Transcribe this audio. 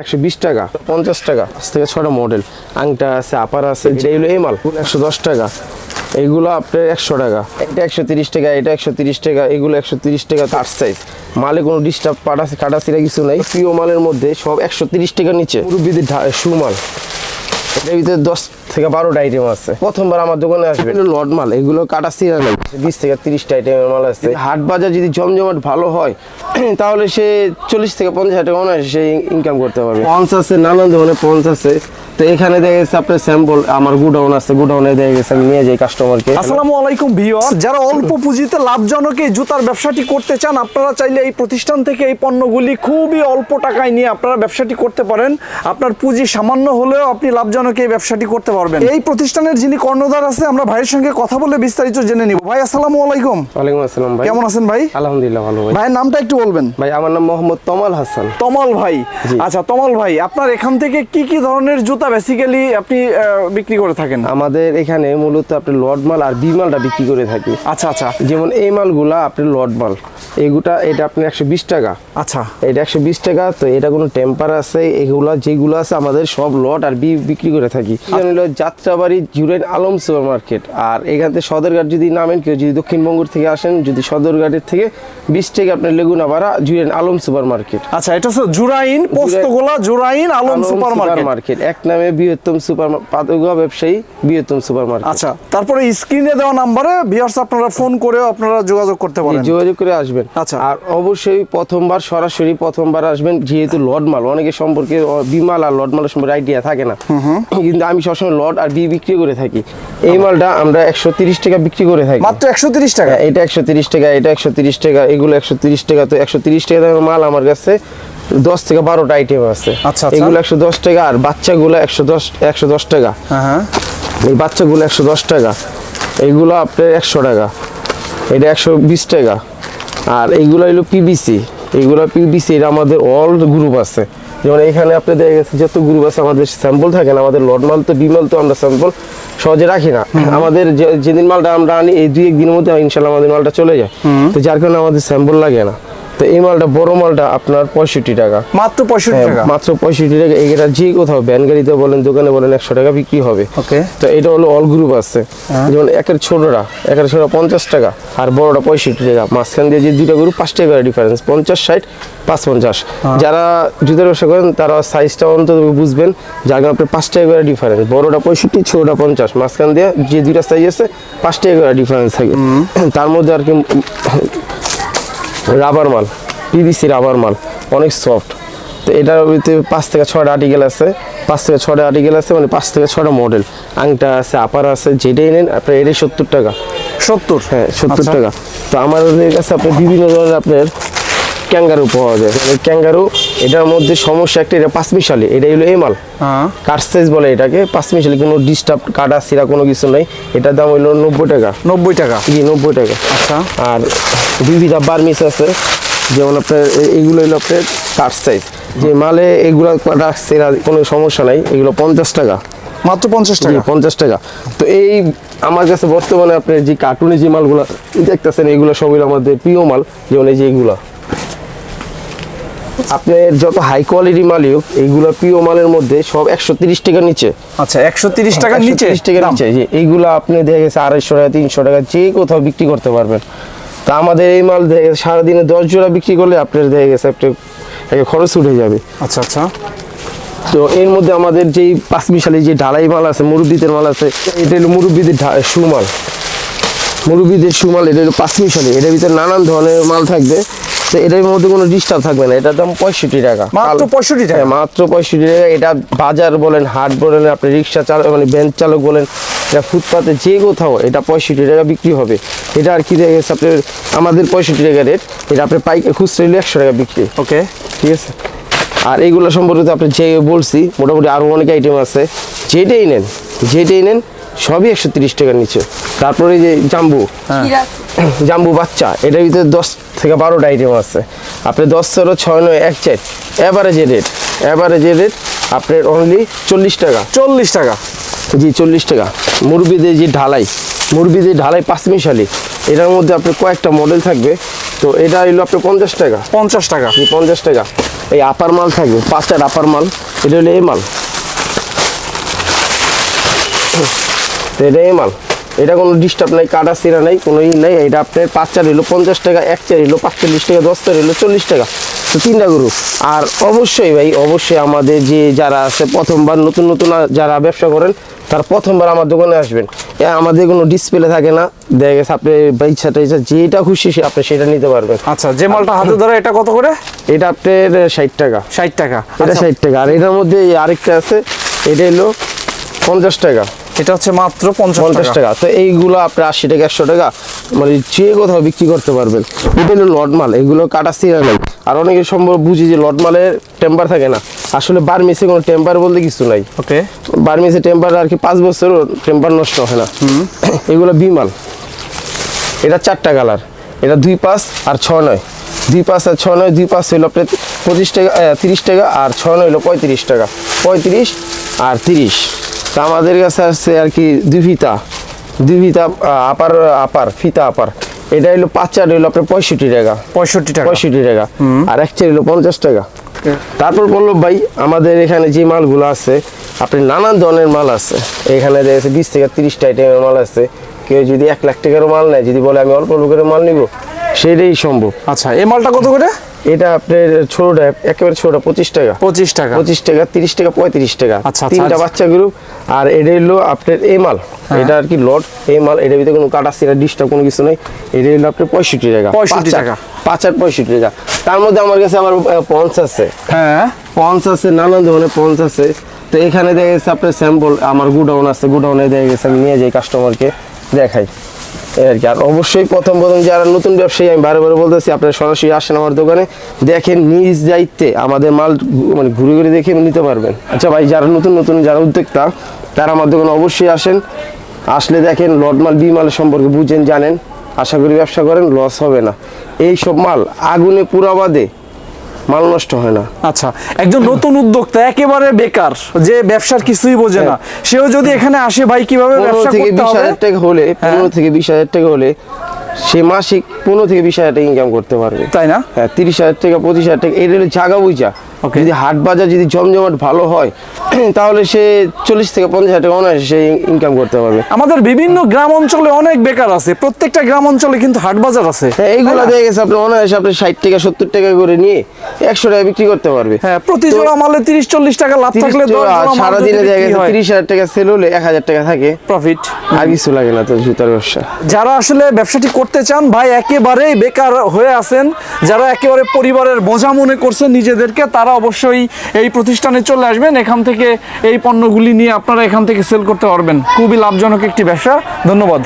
একশো বিশ টাকা, পঞ্চাশ টাকা, আজ থেকে ছটা মডেল আংটা আছে আপার আছে যেগুলো এই মাল, একশো দশ টাকা। এইগুলো আপনার একশো টাকা এটা একশো তিরিশ টাকা, এটা একশো তিরিশ টাকা, এগুলো একশো তিরিশ টাকা, তার সাইজ মালে কোনো ডিস্টার্ব পাটা কাটাছিরা কিছু নাই। প্রিয় মালের মধ্যে সব একশো তিরিশ টাকার নিচে। মুরব্বীদের শু মাল। এটার ভিতরে দশ থেকে বারোটা আইটেম আছে। প্রথমবার আমার দোকানে আসবে। লট মাল এগুলো কাটা সিরা নাই। বিশ থেকে তিরিশটা আইটেমের মাল আছে। হাট বাজার যদি জমজমাট ভালো হয় তাহলে সে চল্লিশ থেকে পঞ্চাশ হাজার টাকা মনে হয় সে ইনকাম করতে পারবে। পঞ্চ আছে নানান ধরনের পঞ্চ আছে তো এখানে দেখা গেছে আপনার স্যাম্পল আমার গুডাউন আছে গুডাউনে দেখা গেছে আমি নিয়ে যাই কাস্টমারকে আসসালামু আলাইকুম ভিউয়ার যারা অল্প পুঁজিতে লাভজনক এই জুতার ব্যবসাটি করতে চান আপনারা চাইলে এই প্রতিষ্ঠান থেকে এই পণ্যগুলি খুবই অল্প টাকায় নিয়ে আপনারা ব্যবসাটি করতে পারেন। আপনার পুঁজি সামান্য হলেও আপনি লাভজনক এই ব্যবসাটি করতে পারবেন। এই প্রতিষ্ঠানের যিনি কর্ণধার আছে আমরা ভাইয়ের সঙ্গে কথা বলে বিস্তারিত জেনে নিব। ভাই আসসালামু আলাইকুম। ওয়ালাইকুম আসসালাম ভাই। কেমন আছেন ভাই? আলহামদুলিল্লাহ ভালো ভাই। ভাইয়ের নামটা একটু বলবেন। ভাই আমার নাম মোহাম্মদ তমাল হাসান। তমাল ভাই। আচ্ছা তমাল ভাই আপনার এখান থেকে কি কি ধরনের জুতা বেসিক্যালি আপনি বিক্রি করে থাকেন? আমাদের এখানে মূলত আপনি লট মাল আর বি মালটা বিক্রি করে থাকি। আচ্ছা আচ্ছা। যেমন এই মালগুলা আপনি লট মাল এগুলা এটা আপনি একশো বিশ টাকা। আচ্ছা। এটা একশো বিশ টাকা তো এটা কোনো টেম্পার আছে এগুলা যেগুলো আছে আমাদের সব লট আর বি বিক্রি করে থাকি। এখানে হলো যাত্রাবাড়ি জুরেন আলম সুপার মার্কেট আর এখান থেকে সদরঘাট যদি নামেন কেউ যদি দক্ষিণবঙ্গ থেকে আসেন যদি সদরঘাটের থেকে বিশ টাকা আপনার লেগুনা ভাড়া জুরেন আলম সুপার মার্কেট আচ্ছা এটা হচ্ছে জুরাইন পোস্তগোলা জুরাইন আলম সুপার মার্কেট এক নামে বৃহত্তম সুপার পাতগুয়া ব্যবসায়ী বৃহত্তম সুপার মার্কেট। আচ্ছা তারপরে স্ক্রিনে দেওয়া নাম্বারে ভিউয়ার্স আপনারা ফোন করেও আপনারা যোগাযোগ করতে পারেন। যোগাযোগ করে আসবেন। আচ্ছা। আর অবশ্যই প্রথমবার সরাসরি প্রথমবার আসবেন যেহেতু লড মাল অনেকে সম্পর্কে বিমাল আর লড মালের সম্পর্কে আইডিয়া থাকে না। কিন্তু আমি সবসময় লড আর বি বিক্রি করে থাকি। এই মালটা আমরা একশো তিরিশ টাকা বিক্রি করে থাকি। মাত্র একশো তিরিশ টাকা? এটা একশো তিরিশ টাকা এটা একশো তিরিশ টাকা এগুলো একশো তিরিশ টাকা তো একশো তিরিশ টাকা দামের মাল আমার কাছে। দশ থেকে বারোটা আইটেম আছে। আচ্ছা, আচ্ছা। এগুলো একশো দশ টাকা আর বাচ্চাগুলো একশো দশ একশো দশ টাকা। হ্যাঁ হ্যাঁ। এই বাচ্চাগুলো একশো দশ টাকা। এইগুলো আপনার একশো টাকা। এটা একশো বিশ টাকা। আর এইগুলো হলো পিবিসি এইগুলো পিবিসি এটা আমাদের অল গ্রুপ আছে। যেমন এখানে আপনি দেখা গেছে যত গ্রুপ আছে আমাদের স্যাম্পল থাকে না আমাদের লট মাল তো বিমাল তো আমরা স্যাম্পল সহজে রাখি না। আমাদের যেদিন মালটা আমরা আনি এই দুই এক দিনের মধ্যে ইনশাল্লাহ আমাদের মালটা চলে যায়। তো যার কারণে আমাদের স্যাম্পল লাগে না। তো এই মালটা বড় মালটা আপনার পঁয়ষট্টি টাকা। মাত্র পঁয়ষট্টি হ্যাঁ, টাকা? মাত্র পঁয়ষট্টি টাকা। এটা যে কোথাও ব্যান গাড়িতে বলেন দোকানে বলেন একশো টাকা বিক্রি হবে। ওকে। তো এটা হলো অল গ্রুপ আছে। যেমন একের ছোটরা একের ছোট পঞ্চাশ টাকা আর বড়টা পঁয়ষট্টি টাকা। মাঝখান দিয়ে যে দুইটা গ্রুপ পাঁচ টাকা ডিফারেন্স পঞ্চাশ ষাট পাঁচ পঞ্চাশ। যারা জুতার ব্যবসা করেন তারা সাইজটা অন্তত বুঝবেন যার কারণে আপনার পাঁচ টাকা করে ডিফারেন্স বড়টা পঁয়ষট্টি ছোটটা পঞ্চাশ। মাঝখান দিয়ে যে দুইটা সাইজ আছে পাঁচ টাকা করে ডিফারেন্স থাকে। তার মধ্যে আর কি রাবার মাল পিভিসি রাবার মাল অনেক সফট তো এটার ভিতরে পাঁচ থেকে ছটা আর্টিকেল আছে পাঁচ থেকে ছটা আর্টিকেল আছে মানে পাঁচ থেকে ছটা মডেল আংটা আছে আপার আছে যেটাই নেন আপনার এটাই সত্তর টাকা। সত্তর? হ্যাঁ সত্তর আচ্ছা। টাকা। তো আমাদের কাছে আপনি বিভিন্ন ধরনের আপনার ক্যাঙ্গারু পাওয়া যায়। মানে ক্যাঙ্গারু এটার মধ্যে সমস্যা একটা এটা পাঁচ মিশালি এটা হলো এই মাল হ্যাঁ। কাঠ সাইজ বলে এটাকে পাঁচ মিশালি কোনো ডিস্টার্ব কাটা সিরা কোনো কিছু নেই। এটার দাম হইল নব্বই টাকা। নব্বই টাকা? জি নব্বই টাকা। আচ্ছা। আর বিভিন্ন বার্মিস আছে যেমন আপনার এ- এগুলো হলো আপনার কাঠ সাইজ যে মালে এগুলো রাখছে এরা কোনো সমস্যা নাই। এগুলো পঞ্চাশ টাকা। মাত্র পঞ্চাশ জি টাকা? পঞ্চাশ টাকা। তো এই আমার কাছে বর্তমানে আপনার যে কার্টুনে যে মালগুলো দেখতেছেন এগুলো সবই আমাদের প্রিয় মাল যেমন এই যে এগুলো। আপনার যত হাই কোয়ালিটি মালই হোক এইগুলো প্রিয় মালের মধ্যে সব একশো তিরিশ টাকার নিচে। আচ্ছা একশো তিরিশ টাকার নিচে? 130 টাকার নিচে। যে এইগুলো আপনি দেখে গেছে আড়াইশো টাকা তিনশো টাকা যে কোথাও বিক্রি করতে পারবেন। তা আমাদের এই মাল দেখে সারাদিনে দশ জোড়া বিক্রি করলে আপনার দেখে গেছে একটা একটা খরচ উঠে যাবে। আচ্ছা আচ্ছা। তো এর মধ্যে আমাদের যেই পাঁচ মিশালি যে ঢালাই মাল আছে মুরব্বীদের মাল আছে এটা হলো মুরব্বীদের সুমাল। মুরব্বীদের সুমাল এটা হলো পাঁচ মিশালি এটার ভিতরে নানান ধরনের মাল থাকবে। তো এটার মধ্যে কোনো ডিস্টার্ব থাকবে না এটার দাম পঁয়ষট্টি টাকা। মাত্র 65 টাকা? হ্যাঁ, মাত্র পঁয়ষট্টি টাকা। এটা বাজার বলেন হাট বলেন আপনি রিক্সা চালক মানে ভ্যান চালক বলেন এটা ফুটপাতে যে কোথাও এটা পঁয়ষট্টি টাকা বিক্রি হবে। এটা আর কি দেখে গেছে আপনার আমাদের পঁয়ষট্টি টাকা রেট এটা আপনার পাইকারি খুচরা হলে একশো টাকা বিক্রি। ওকে। ঠিক আছে? আর এইগুলো সম্পর্কে তো আপনি যে বলছি মোটামুটি আরও অনেক আইটেম আছে। যেটাই নেন যেটাই নেন সবই একশো তিরিশ টাকার নিচে। তারপরে যে জাম্বু। জাম্বু বাচ্চা এটার ভিতরে দশ থেকে বারোটা আইটেম আছে। আপনি দশ তেরো ছয় নয় এক চার অ্যাভারেজের রেট অ্যাভারেজের রেট আপনার অনলি চল্লিশ টাকা। চল্লিশ টাকা। জি চল্লিশ টাকা। মুরবিদের যে ঢালাই মুরবিদের ঢালাই পাঁচ মিশালি এটার মধ্যে আপনার কয়েকটা মডেল থাকবে। তো এটা হইল আপনার পঞ্চাশ টাকা। পঞ্চাশ টাকা। জি পঞ্চাশ টাকা। এই আপার মাল থাকবে পাঁচটার আপার মাল এটা হলো এই মাল। এটা এই মাল। এটা কোনো ডিস্টার্ব নাই কাটা সিরা নাই কোনো ই নাই। এটা আপনার পাঁচ চার হইল পঞ্চাশ টাকা এক চার হইল পাঁচচল্লিশ টাকা দশ চার হইল চল্লিশ টাকা। তো তিনটা গরু। আর অবশ্যই ভাই অবশ্যই আমাদের যে যারা আছে প্রথমবার নতুন নতুন যারা ব্যবসা করেন তার প্রথমবার আমার দোকানে আসবেন। এ, আমাদের কোনো ডিসপ্লে থাকে না। দেখা গেছে আপনি ইচ্ছা টাইছা যেটা খুশি সে আপনি সেটা নিতে পারবেন। আচ্ছা যে মালটা হাতে ধরে এটা কত করে? এটা আপনার ষাট টাকা। ষাট টাকা। এটা আচ্ছা, ষাট টাকা। আর এটার মধ্যে আরেকটা আছে এটা হলো পঞ্চাশ টাকা। এটা হচ্ছে মাত্র পঞ্চাশ টাকা। তো এইগুলো আপনি আশি টাকা একশো টাকা মানে যে কোথাও বিক্রি করতে পারবেন। এটা হলো লট মাল এগুলো কাটা সিরা নাই। আর অনেকে সম্ভব বুঝি যে লট মালের টেম্পার থাকে না। আসলে বার্মিসে কোনো টেম্পার বলতে কিছু নাই। ওকে। বার্মিসে টেম্পার আর কি পাঁচ বছরও টেম্পার নষ্ট হয় না। এগুলো বিমাল এটা চারটা কালার। এটা দুই পাঁচ আর ছ নয়। দুই পাঁচ আর ছ নয় দুই পাঁচ হইল আপনার পঁচিশ টাকা তিরিশ টাকা আর ছ নয় হইল পঁয়ত্রিশ টাকা। পঁয়ত্রিশ আর তিরিশ। তা আমাদের কাছে আসছে আর কি দুই ফিতা দুই ফিতা আপার আপার ফিতা আপার। এটা হইল পাঁচ চার হইল আপনার পঁয়ষট্টি টাকা। পঁয়ষট্টি টাকা। পঁয়ষট্টি টাকা। আর এক চার হইল পঞ্চাশ টাকা। তারপর বলল ভাই আমাদের এখানে যে মালগুলো আছে আপনি নানান ধরনের মাল আছে। এখানে দেখেছে বিশ থেকে তিরিশটা আইটেমের মাল আছে। কেউ যদি এক লাখ টাকারও মাল নেয় যদি বলে আমি অল্প অল্প করে মাল নিব সেটাই সম্ভব। আচ্ছা এই মালটা কত করে? এটা আপনার ছোটটা একেবারে ছোটটা পঁচিশ টাকা। পঁচিশ টাকা। পঁচিশ টাকা তিরিশ টাকা পঁয়ত্রিশ টাকা। আচ্ছা, তিনটা আচ্ছা। বাচ্চা গ্রুপ আর এটা হলো আপনার এই মাল। এটা আর কি লট এই মাল এটার ভিতরে কোনো কাটা সিরা ডিস্টার্ব কোনো কিছু নেই। এটা হলো আপনার পঁয়ষট্টি টাকা। 65 পাঁচ আর- টাকা। পাঁচ আর পঁয়ষট্টি টাকা। তার মধ্যে আমার কাছে আবার পঞ্চ আছে। হ্যাঁ। পঞ্চ আছে নানান ধরনের পঞ্চ আছে। তো এখানে দেখা গেছে আপনার স্যাম্পল আমার গুডাউন আছে। গুডাউনে দেখা গেছে আমি নিয়ে যাই কাস্টমারকে দেখাই। আর কি। আর অবশ্যই প্রথম প্রথম যারা নতুন ব্যবসায়ী, আমি বারে বলতেছি, আপনারা সরাসরি আসেন আমার দোকানে, দেখেন নিজ দায়িত্বে আমাদের মাল মানে ঘুরে ঘুরে দেখে নিতে পারবেন। আচ্ছা ভাই, যারা নতুন নতুন, যারা উদ্যোক্তা, তারা আমার দোকানে অবশ্যই আসেন। আসলে দেখেন লট মাল, বি সম্পর্কে বুঝেন, জানেন। আশা করি ব্যবসা করেন লস হবে না। এই সব মাল আগুনে পুরাবাদে মাল নষ্ট হয় না। আচ্ছা একজন নতুন উদ্যোক্তা একেবারে বেকার যে ব্যবসার কিছুই বোঝে না সেও যদি এখানে আসে ভাই কীভাবে ব্যবসা করতে বিশ হবে? হাজার টাকা হলে পনেরো থেকে বিশ হাজার টাকা হলে সে মাসিক পনেরো থেকে বিশ হাজার টাকা ইনকাম করতে পারবে। তাই না? হ্যাঁ তিরিশ হাজার টাকা পঁচিশ হাজার টাকা এটা হলো জায়গা বুঝা. যদি হাট বাজার যদি জমজমাট ভালো হয় তাহলে সে চল্লিশ থেকে পঞ্চাশ হাজার টাকা অনায়াসে সে ইনকাম করতে পারবে। আমাদের বিভিন্ন গ্রাম অঞ্চলে অনেক বেকার আছে প্রত্যেকটা গ্রাম অঞ্চলে কিন্তু হাট বাজার আছে। হ্যাঁ এইগুলো দেখে গেছে আপনি অনায়াসে আপনি ষাট টাকা সত্তর টাকা করে নিয়ে একশো টাকা বিক্রি করতে পারবে। হ্যাঁ প্রতি জোড়া মালে তিরিশ চল্লিশ টাকা লাভ থাকলে সারাদিনে দেখা গেছে তিরিশ হাজার টাকা সেল হলে এক হাজার টাকা থাকে। প্রফিট আর কিছু লাগে না তো জুতার ব্যবসা। যারা আসলে ব্যবসাটি করতে চান ভাই একেবারেই বেকার হয়ে আছেন যারা একেবারে পরিবারের বোঝা মনে করছেন নিজেদেরকে তারা অবশ্যই এই প্রতিষ্ঠানে চলে আসবেন। এখান থেকে এই পণ্যগুলি নিয়ে আপনারা এখান থেকে সেল করতে পারবেন। খুবই লাভজনক একটি ব্যবসা। ধন্যবাদ।